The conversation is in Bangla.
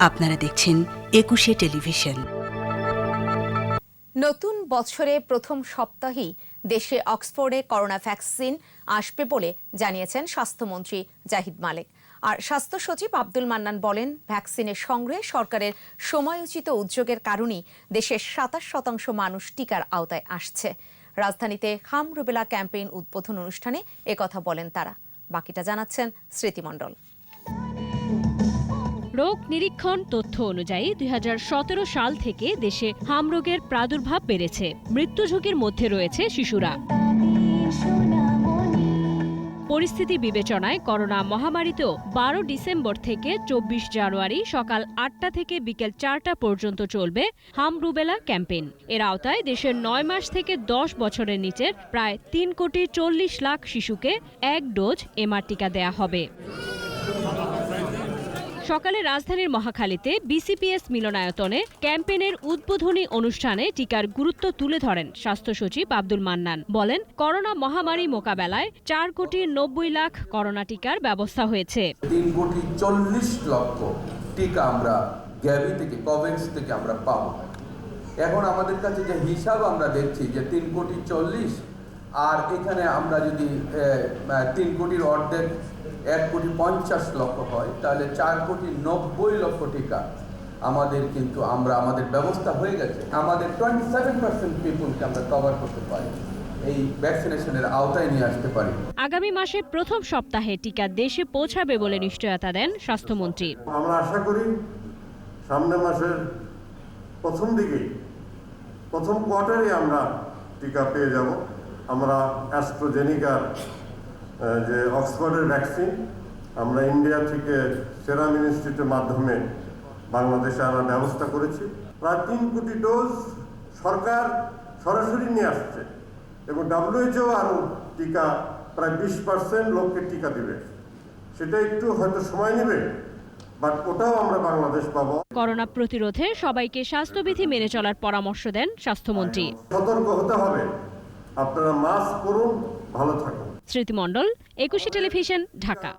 আপনারা দেখছেন একুশে টেলিভিশন। নতুন বছরে প্রথম সপ্তাহেই দেশে অক্সফোর্ডে করোনা ভ্যাকসিন আসবে বলে জানিয়েছেন স্বাস্থ্যমন্ত্রী জাহিদ মালেক। আর স্বাস্থ্য সচিব আব্দুল মান্নান বলেন, ভ্যাকসিনের সংগ্রহে সরকারের সময়োচিত উদ্যোগের কারণেই দেশের সাতাশ শতাংশ মানুষ টিকার আওতায় আসছে। রাজধানীতে হাম রুবেলা ক্যাম্পেইন উদ্বোধন অনুষ্ঠানে একথা বলেন তারা। বাকিটা জানাচ্ছেন স্মৃতিমণ্ডল। রোগ নিরীক্ষণ তথ্য অনুযায়ী দুই হাজার সতেরো সাল থেকে দেশে হামরোগের প্রাদুর্ভাব বেড়েছে। মৃত্যু ঝুঁকির মধ্যে রয়েছে শিশুরা। পরিস্থিতি বিবেচনায় করোনা মহামারীতেও বারো ডিসেম্বর থেকে চব্বিশ জানুয়ারি সকাল আটটা থেকে বিকেল চারটা পর্যন্ত চলবে হাম রুবেলা ক্যাম্পেইন। এর আওতায় দেশের নয় মাস থেকে দশ বছরের নিচের প্রায় তিন কোটি চল্লিশ লাখ শিশুকে এক ডোজ এমআর টিকা দেয়া হবে। সকালে রাজধানীর মহাখালীতে বিসিপিএস মিলনায়তনে ক্যাম্পেনের উদ্বোধনী অনুষ্ঠানে টিকার গুরুত্ব তুলে ধরেন স্বাস্থ্য সচিব আব্দুল মান্নান। বলেন, করোনা মহামারী মোকাবেলায় চার কোটি নব্বই লাখ করোনা টিকার ব্যবস্থা হয়েছে। তিন কোটি চল্লিশ লক্ষ টিকা আমরা গ্যাভি থেকে থেকে আমরা এখন আমাদের কাছে যে হিসাব আমরা দেখছি যে তিন কোটি চল্লিশ, আর এখানে আমরা যদি তিন কোটির অর্ধেক এক কোটি পঞ্চাশ লক্ষ হয় তাহলে চার কোটি নব্বই লক্ষ টিকা আমাদের কিন্তু আমরা আমাদের ব্যবস্থা হয়ে গেছে। আমাদের টোয়েন্টি সেভেন পার্সেন্ট পিপুলকে আমরা কভার করতে পারি। এই ভ্যাকসিনেশনের আওতায় নিয়ে আসতে পারি। আগামী মাসে প্রথম সপ্তাহে টিকা দেশে পৌঁছাবে বলে নিশ্চয়তা দেন স্বাস্থ্যমন্ত্রী। আমরা আশা করি সামনের মাসের প্রথম দিকেই প্রথম কোয়ার্টারে আমরা টিকা পেয়ে যাব। আমরা অ্যাস্ট্রোজেনিকার যে অক্সফোর্ডের ভ্যাকসিন আমরা ইন্ডিয়া থেকে সেরাম ইনস্টিটিউটের মাধ্যমে বাংলাদেশে আনার ব্যবস্থা করেছি। প্রায় তিন কোটি ডোজ সরকার সরাসরি নিয়ে আসছে এবং ডাব্লিউএইচও আরও টিকা প্রায় বিশ পার্সেন্ট লোককে টিকা দিবে। সেটা একটু হয়তো সময় নেবে বাট ওটাও আমরা বাংলাদেশ পাবো। করোনা প্রতিরোধে সবাইকে স্বাস্থ্যবিধি মেনে চলার পরামর্শ দেন স্বাস্থ্যমন্ত্রী। সতর্ক হতে হবে। আপনারা মাস্ক পরুন ভালো থাকুন। স্মৃতিমণ্ডল একুশে টেলিভিশন ঢাকা।